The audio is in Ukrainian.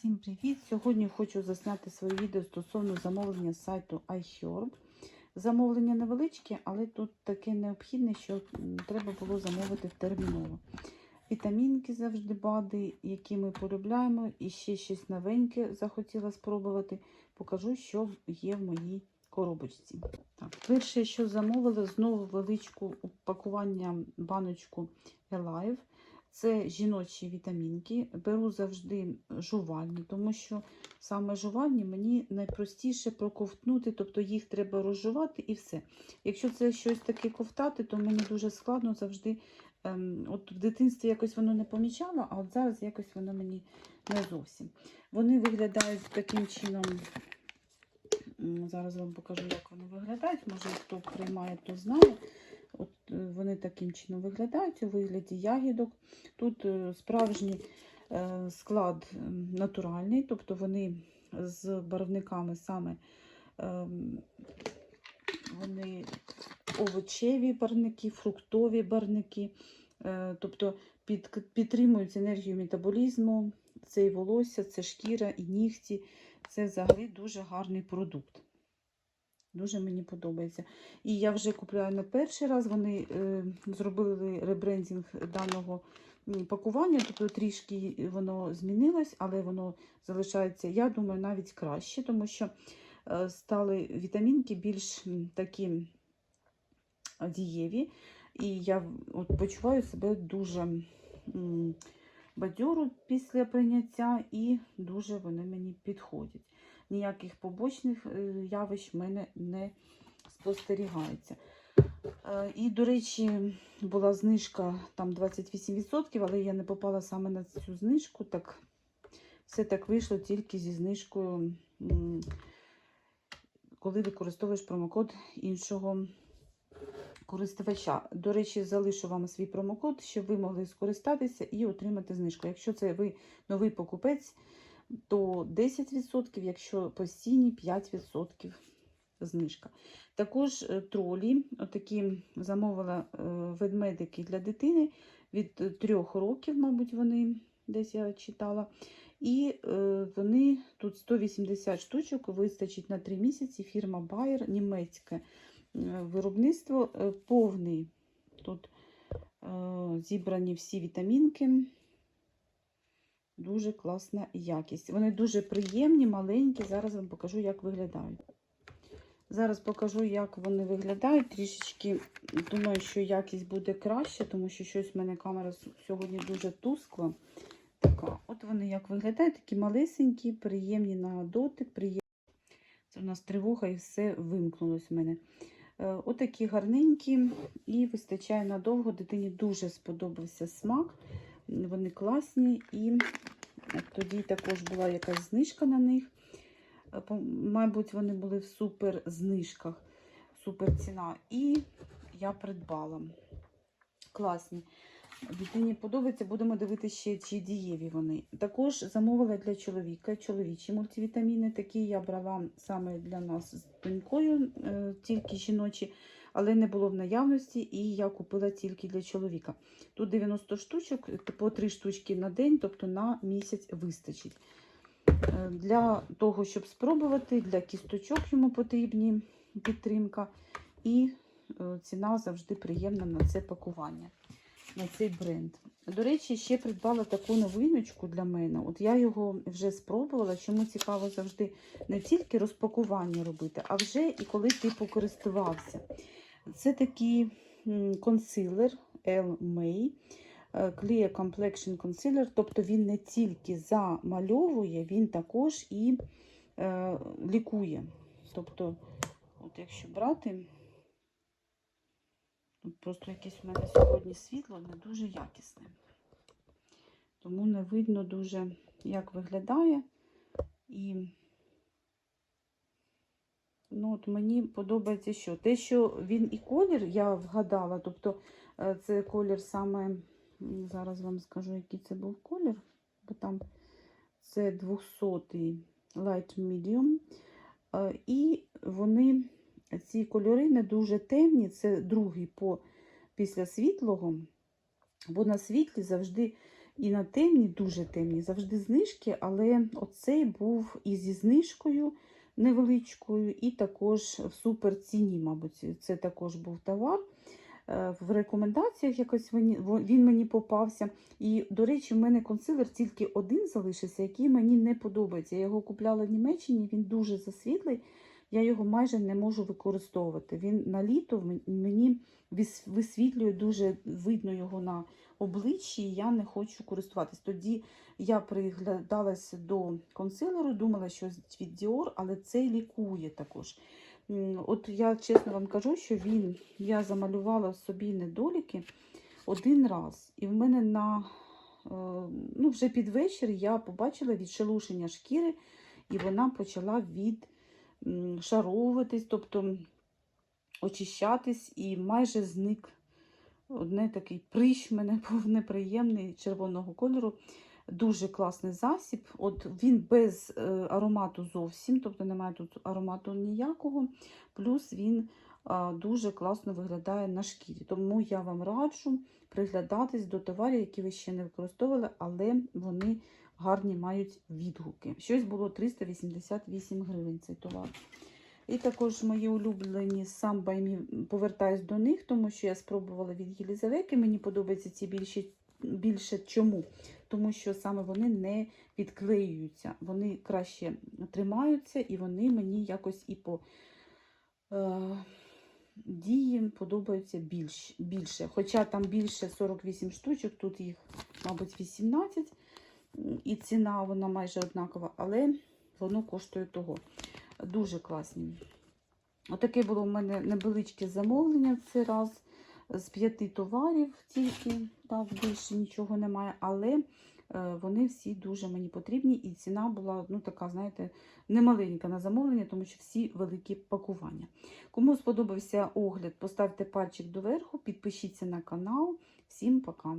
Всім привіт! Сьогодні хочу засняти своє відео стосовно замовлення з сайту iHerb. Замовлення невеличке, але тут таке необхідне, що треба було замовити терміново. Вітамінки завжди бади, які ми полюбляємо, і ще щось новеньке захотіла спробувати. Покажу, що є в моїй коробочці. Так, перше, що замовила, знову величку упакування баночку Alive. Це жіночі вітамінки. Беру завжди жувальні, тому що саме жувальні мені найпростіше проковтнути, тобто їх треба розжувати і все. Якщо це щось таке ковтати, то мені дуже складно завжди. Ем, от в дитинстві якось воно не помічало, а от зараз якось воно мені не зовсім. Вони виглядають таким чином. Зараз вам покажу, як вони виглядають. Може, хто приймає, то знає. Е, вони таким чином виглядають у вигляді ягідок. Тут е, справжній е, склад натуральний, тобто вони з барвниками саме ем, вони овочеві барвники, фруктові барвники, е, тобто підтримують енергію метаболізму, це і волосся, це шкіра і нігті. Це взагалі дуже гарний продукт. Дуже мені подобається. І я вже купляю не перший раз. Вони е, зробили ребрендінг даного пакування, тобто трішки воно змінилось, але воно залишається, я думаю, навіть краще, тому що е, стали вітамінки більш такі дієві. І я от почуваю себе дуже бадьору після прийняття, і дуже вони мені підходять. Ніяких побочних е, явищ в мене не спостерігається. Е, І, до речі, була знижка там 28%, але я не попала саме на цю знижку. Так все так вийшло тільки зі знижкою, коли використовуєш промокод іншого користувача. До речі, залишу вам свій промокод, щоб ви могли скористатися і отримати знижку. Якщо це ви новий покупець, то 10%, якщо постійні 5% знижка. Також е, тролі, отакі замовила е, ведмедики для дитини від 3 років, мабуть, вони десь я читала. І е, вони тут 180 штучок вистачить на 3 місяці. Фірма Bayer, німецьке виробництво, повний. Тут зібрані всі вітамінки. Дуже класна якість. Вони дуже приємні, маленькі. Зараз вам покажу, як виглядають. Зараз покажу, як вони виглядають. Трішечки думаю, що якість буде краще, тому що щось в мене камера сьогодні дуже тускла. Така. От вони як виглядають, такі малесенькі, приємні на дотик. Приємні. Це у нас тривога і все вимкнулось в мене. Е, Отакі гарненькі і вистачає надовго. Дитині дуже сподобався смак. Вони класні, і тоді також була якась знижка на них. Е, Мабуть, вони були в супер знижках, супер ціна. І я придбала. Класні. Дитині подобається, будемо дивитися ще, чи дієві вони. Також замовила для чоловіка чоловічі мультивітаміни. Такі я брала саме для нас з донькою, е, тільки жіночі, але не було в наявності, і я купила тільки для чоловіка. Тут 90 штучок, по 3 штучки на день, тобто на місяць вистачить. Е, Для того, щоб спробувати, для кісточок йому потрібні підтримка. І е, ціна завжди приємна на це пакування, на цей бренд. До речі, ще придбала таку новиночку для мене. От я його вже спробувала. Чому цікаво завжди не тільки розпакування робити, а вже і коли ти покористувався. Це такий консилер L May. е, Clear Complexion Concealer, тобто він не тільки замальовує, він також і е, лікує. Тобто, от якщо брати, просто якесь у мене сьогодні світло не дуже якісне. Тому не видно дуже, як виглядає. І ну, от мені подобається, що те, що він і колір, я вгадала, тобто е, це колір саме, зараз вам скажу, який це був колір, бо там це 200-й light medium. Е, І вони, ці кольори не дуже темні, це другий по, після світлого, бо на світлі завжди І на темні, дуже темні, завжди знижки, але оцей був і зі знижкою невеличкою, і також в суперціні, мабуть, це також був товар. Е, В рекомендаціях якось він, мені попався. І, до речі, в мене консилер тільки один залишився, який мені не подобається. Я його купляла в Німеччині, він дуже засвітлий, я його майже не можу використовувати. Він на літо мені висвітлює дуже видно його на обличчі, і я не хочу користуватись. Тоді я приглядалася до консилеру, думала, що від Dior, але цей лікує також. От я чесно вам кажу, що він, я замалювала собі недоліки один раз. І в мене на е, ну, вже під вечір я побачила відшелушення шкіри, і вона почала відшаровуватись, тобто очищатись, і майже зник одне такий прищ мене був неприємний червоного кольору. Дуже класний засіб. От він без е, аромату зовсім, тобто немає тут аромату ніякого. Плюс він дуже класно виглядає на шкірі. Тому я вам раджу приглядатись до товарів, які ви ще не використовували, але вони гарні мають відгуки. Щось було 388 гривень цей товар. І також мої улюблені сам баймі повертаюсь до них, тому що я спробувала від Єлізавети. Мені подобаються ці більше, більше чому? Тому що саме вони не відклеюються, вони краще тримаються, і вони мені якось і по е, дії подобаються більш, більше. Хоча там більше 48 штучок, тут їх, мабуть, 18, і ціна вона майже однакова, але воно коштує того. Дуже класні. Отаке було в мене невеличке замовлення в цей раз з п'яти товарів тільки, так, більше нічого немає, але е, вони всі дуже мені потрібні, і ціна була ну, така, знаєте, немаленька на замовлення, тому що всі великі пакування. Кому сподобався огляд, поставте пальчик доверху, підпишіться на канал. Всім пока!